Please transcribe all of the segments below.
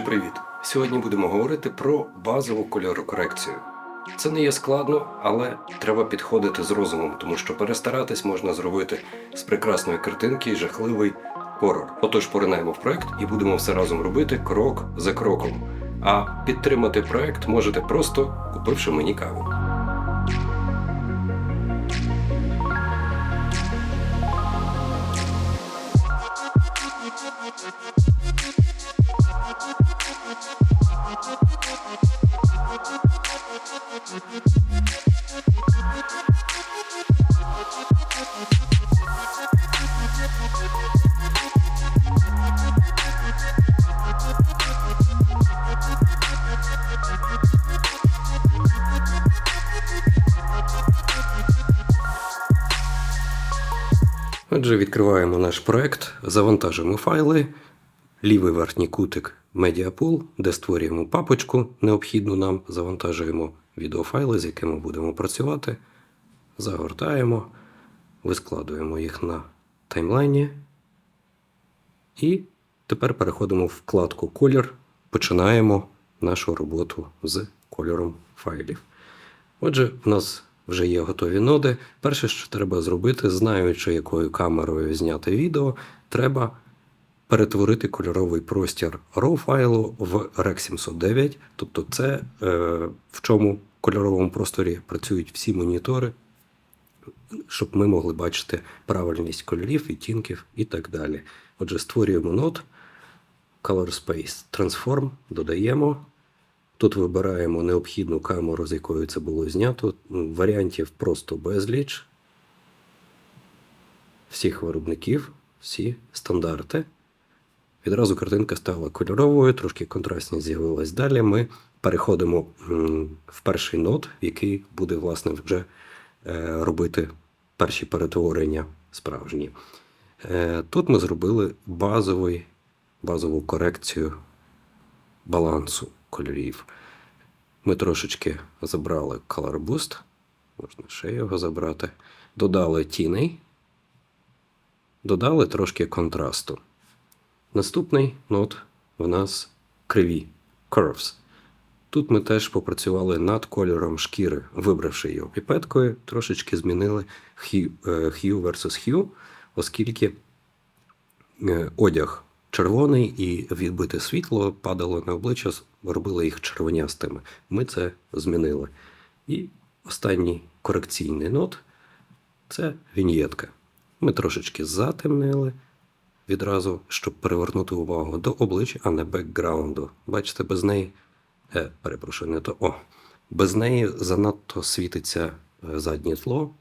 Привіт! Сьогодні будемо говорити про базову кольорокорекцію. Це не є складно, але треба підходити з розумом, тому що перестаратись можна зробити з прекрасної картинки жахливий хорор. Отож, поринаємо в проект і будемо все разом робити крок за кроком. А підтримати проект можете просто купивши мені каву. Отже, відкриваємо наш проект, завантажимо файли, лівий верхній кутик Mediapool, де створюємо папочку необхідну нам, завантажуємо відеофайли, з якими будемо працювати, загортаємо, вискладуємо їх на таймлайні. І тепер переходимо в вкладку Колір, починаємо нашу роботу з кольором файлів. Отже, в нас вже є готові ноди. Перше, що треба зробити, знаючи, якою камерою зняти відео, треба перетворити кольоровий простір RAW файлу в REC 709. Тобто, це е, в чому кольоровому просторі працюють всі монітори, щоб ми могли бачити правильність кольорів, відтінків і так далі. Отже, створюємо нод, Color Space Transform, додаємо. Тут вибираємо необхідну камеру, з якою це було знято. Варіантів просто безліч. Всіх виробників, всі стандарти. Відразу картинка стала кольоровою, трошки контрастність з'явилась. Далі ми переходимо в перший нод, який буде, власне, вже е, робити перші перетворення справжні. Е, Тут ми зробили базовий, базову корекцію балансу кольорів. Ми трошечки забрали Color Boost, можна ще його забрати. Додали тіней, додали трошки контрасту. Наступний нот в нас криві Curves. Тут ми теж попрацювали над кольором шкіри, вибравши його піпеткою, трошечки змінили hue, е, versus hue, оскільки е, одяг червоний і відбите світло падало на обличчя, робило їх червонястими. Ми це змінили. І останній корекційний нот це віньєтка. Ми трошечки затемнили відразу, щоб перевернути увагу до обличчя, а не бекграунду. Бачите, без неї. Е, перепрошую, не то. О, без неї занадто світиться е, заднє тло,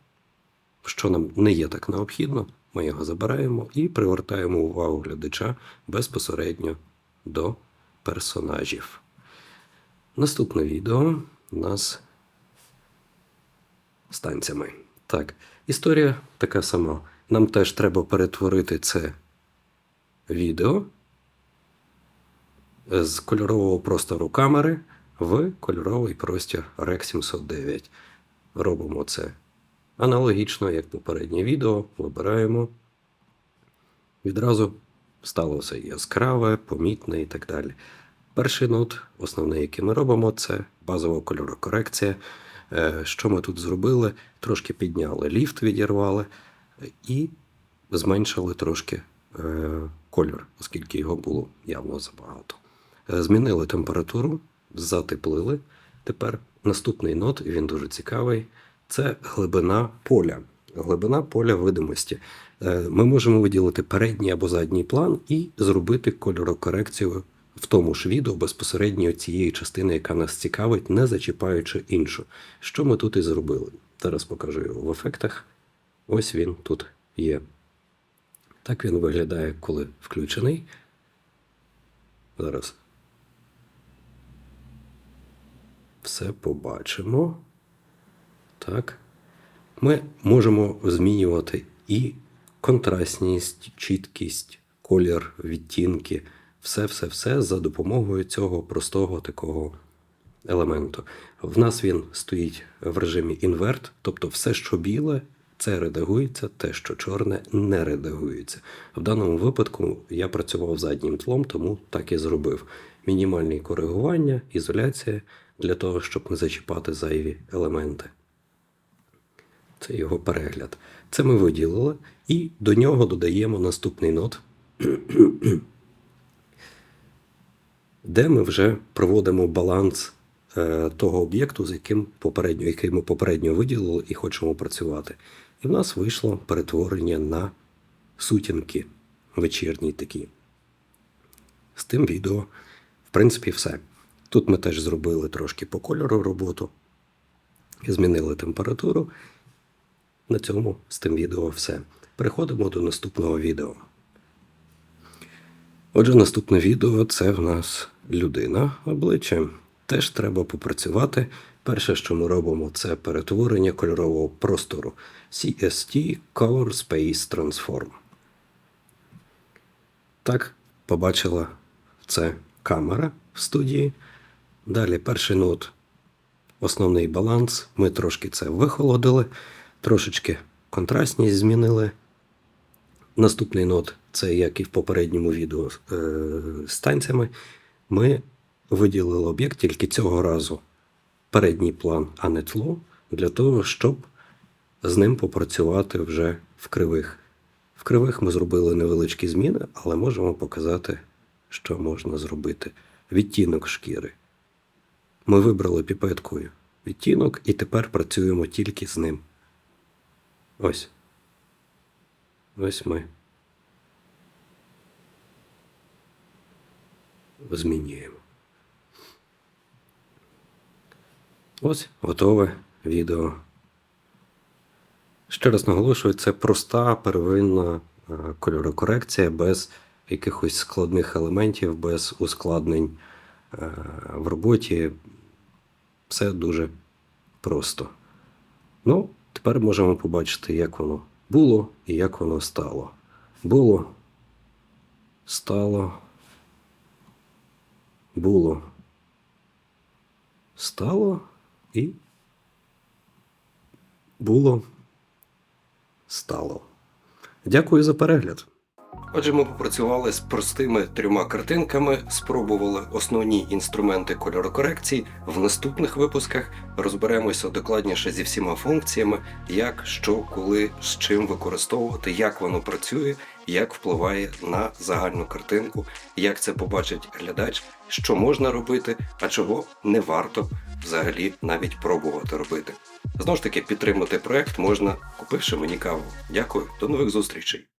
що нам не є так необхідно. Ми його забираємо і привертаємо увагу глядача безпосередньо до персонажів. Наступне відео у нас з танцями. Так, історія така сама. Нам теж треба перетворити це відео з кольорового простору камери в кольоровий простір REC 709. Робимо це аналогічно, як попереднє відео. Вибираємо. Відразу стало все яскраве, помітне і так далі. Перший нот, основний, який ми робимо, це базова кольорокорекція. Е, Що ми тут зробили? Трошки підняли ліфт, відірвали і зменшили трошки е, кольор, оскільки його було явно забагато. Е, Змінили температуру, затеплили. Тепер наступний нот, він дуже цікавий. Це глибина поля. Глибина поля видимості. Е, Ми можемо виділити передній або задній план і зробити кольорокорекцію в тому ж відео безпосередньо цієї частини, яка нас цікавить, не зачіпаючи іншу. Що ми тут і зробили? Зараз покажу його в ефектах. Ось він тут є. Так він виглядає, коли включений. Зараз все побачимо. Так. Ми можемо змінювати і контрастність, чіткість, колір, відтінки, все-все-все за допомогою цього простого такого елементу. В нас він стоїть в режимі інверт, тобто все, що біле, це редагується, те, що чорне, не редагується. В даному випадку я працював заднім тлом, тому так і зробив. мінімальні коригування, ізоляція для того, щоб не зачіпати зайві елементи. Це його перегляд. Це ми виділили, і до нього додаємо наступний нот, де ми вже проводимо баланс е, того об'єкту, з яким попередньо, який ми попередньо виділили і хочемо працювати. І в нас вийшло перетворення на сутінки вечірні такі. З тим відео, в принципі, все. Тут ми теж зробили трошки по кольору роботу, змінили температуру. На цьому з тим відео все. Переходимо до наступного відео. Отже, наступне відео це в нас людина обличчя. Теж треба попрацювати. Перше, що ми робимо, це перетворення кольорового простору CST Color Space Transform. Так, побачила це камера в студії. Далі перший нот основний баланс. Ми трошки це вихолодили, трошечки контрастність змінили. Наступний нот це як і в попередньому відео е, з танцями. Ми виділили об'єкт тільки цього разу передній план, а не тло, для того, щоб з ним попрацювати вже в кривих. В кривих ми зробили невеличкі зміни, але можемо показати, що можна зробити. Відтінок шкіри. Ми вибрали піпеткою відтінок і тепер працюємо тільки з ним. Ось. Ось ми. Змінюємо. Ось готове відео. Ще раз наголошую, це проста первинна е, кольорокорекція без якихось складних елементів, без ускладнень е, в роботі. Все дуже просто. Ну, тепер можемо побачити, як воно було і як воно стало. Було, стало, було, стало і було, стало. Дякую за перегляд. Отже, ми попрацювали з простими трьома картинками, спробували основні інструменти кольорокорекції. В наступних випусках розберемося докладніше зі всіма функціями, як, що, коли, з чим використовувати, як воно працює, як впливає на загальну картинку, як це побачить глядач, що можна робити, а чого не варто взагалі навіть пробувати робити. Знову ж таки, підтримати проект можна, купивши мені каву. Дякую, до нових зустрічей.